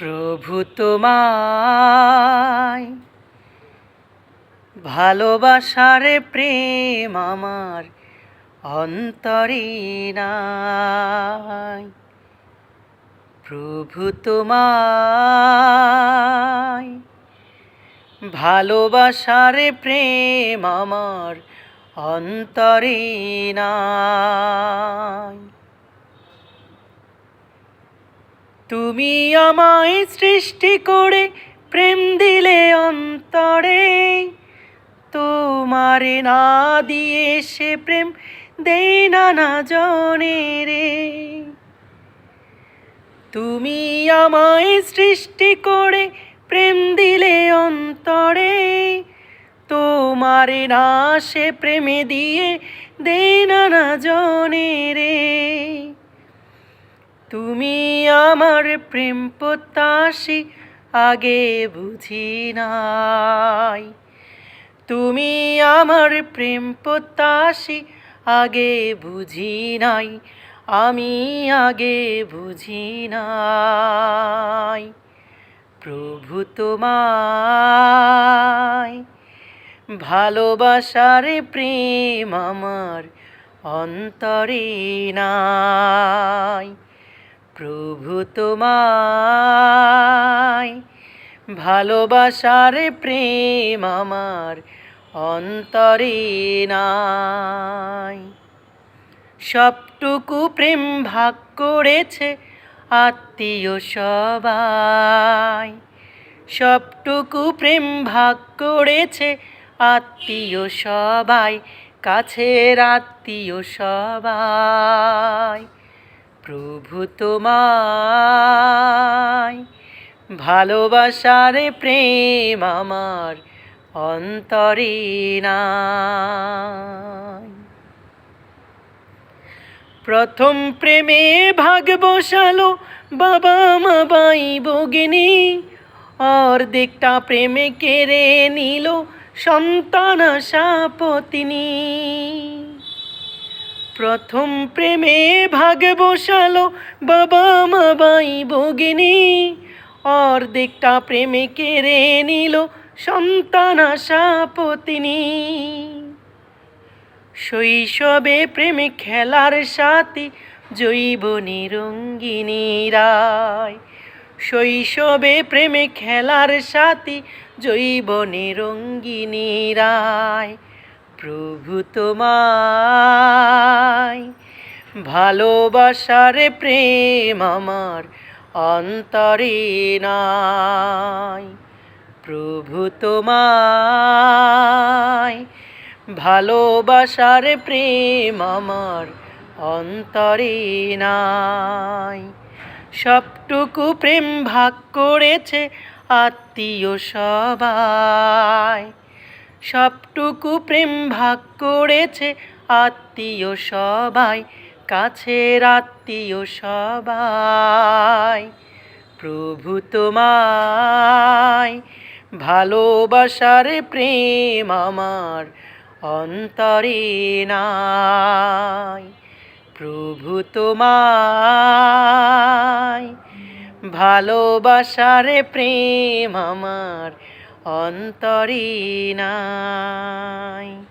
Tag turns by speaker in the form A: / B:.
A: প্রভু তোমায়। ভালোবাসার প্রেম আমার অন্তরে প্রভু তোমায়। ভালোবাসার প্রেম আমার অন্তরে তুমি আমায় সৃষ্টি করে প্রেম দিলে অন্তরে। তোমার না দিয়ে সে প্রেম দেই না না জনে রে। তুমি আমায় সৃষ্টি করে প্রেম দিলে অন্তরে। তোমার না সে প্রেমে দিয়ে দেই না না জনে রে। তুমি আমার প্রেম প্রত্যাশী, আগে বুঝি নাই। তুমি আমার প্রেম প্রত্যাশী, আগে বুঝি নাই। আমি আগে বুঝি নাই। প্রভু তোমায়, ভালোবাসার প্রেম আমার অন্তরে নাই। প্রভু তোমায়, ভালোবাসার প্রেম আমার অন্তরে নাই। সবটুকু প্রেম ভাগ করেছে আত্মীয় সবাই। সবটুকু প্রেম ভাগ করেছে আত্মীয় সবাই, কাছের আত্মীয় সবাই। প্রভু তোমায়। ভালোবাসার প্রেম আমার অন্তরে প্রথম প্রেমে ভাগ বসালো বাবা মা বাই বগিনী অর্ধেকটা প্রেমে কেড়ে নিল সন্তান আশা প্রথম প্রেমে ভাগ বসালো বাবা মা বাই ভগিনী। অর্ধেকটা প্রেমে কেড়ে নিল সন্তান আশা পত্নী। শৈশবে প্রেমে খেলার সাথী জৈবনী রঙ্গিনী রায়। শৈশবে প্রেমে খেলার সাথী জৈবনী রঙ্গিনী রায়। প্রভু তোমায়, ভালোবাসার প্রেম আমার অন্তরে নাই। প্রভু তোমায়, ভালোবাসার প্রেম আমার অন্তরে নাই। সবটুকু প্রেম ভাগ করেছে আত্মীয় সবাই। সবটুকু প্রেম ভাগ করেছে আত্মীয় সবাই, কাছের আত্মীয় সবাই। প্রভু তোমায় ভালোবাসার প্রেম আমার অন্তরে নাই। প্রভু তোমায় ভালোবাসার প্রেম আমার অন্তরে নাই।